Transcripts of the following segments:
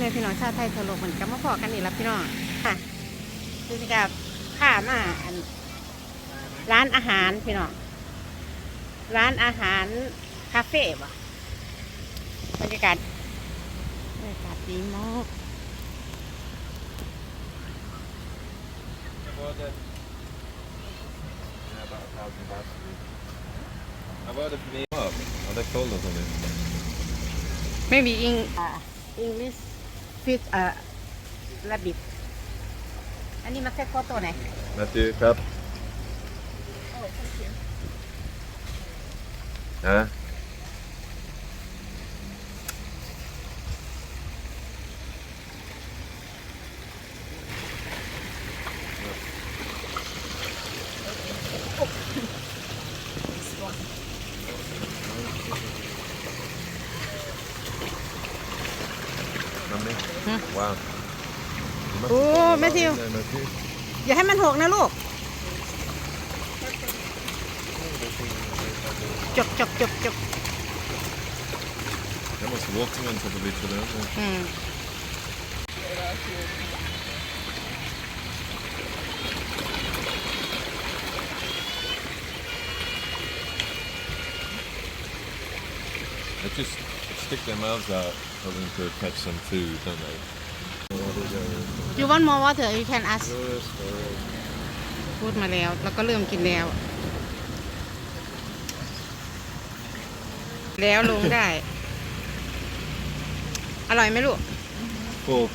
แม่พี่น้องชาวไทยทั่วโลกเหมือนกันมาพอกันนี่ละพี่น้องค่ะคือกับข้ามาอัน ร้านอาหารพี่น้องร้านอาหารคาเฟ่บ่บรรยากาศบรรยากาศดีมากไม่มีอิงอิงลิส ฟิชอ่าระบิดอันนี้มาเซ็ตโฟโต้ไหน Matthew, crab. Huh? Mummy? Huh? Wow. You must Oh, have put a lot Matthew. in there, Matthew. อย่าให้มันหกนะลูก จกจกจกจก They're almost walking on top of each other, aren't they? อืม They just stick their mouths out hoping to catch some food, don't they? you want more water you can ask พูดมาแล้ว แล้วก็เริ่มกินแล้ว แล้วลงได้ อร่อยไหมลูก Full.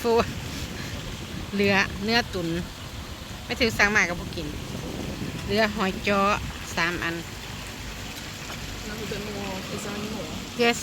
ฟูเรือเนื้อตุน ไม่ถือสั่งมากับพวกกินเรือหอยจ้อสามอัน Now a bit more. Is there any more? yes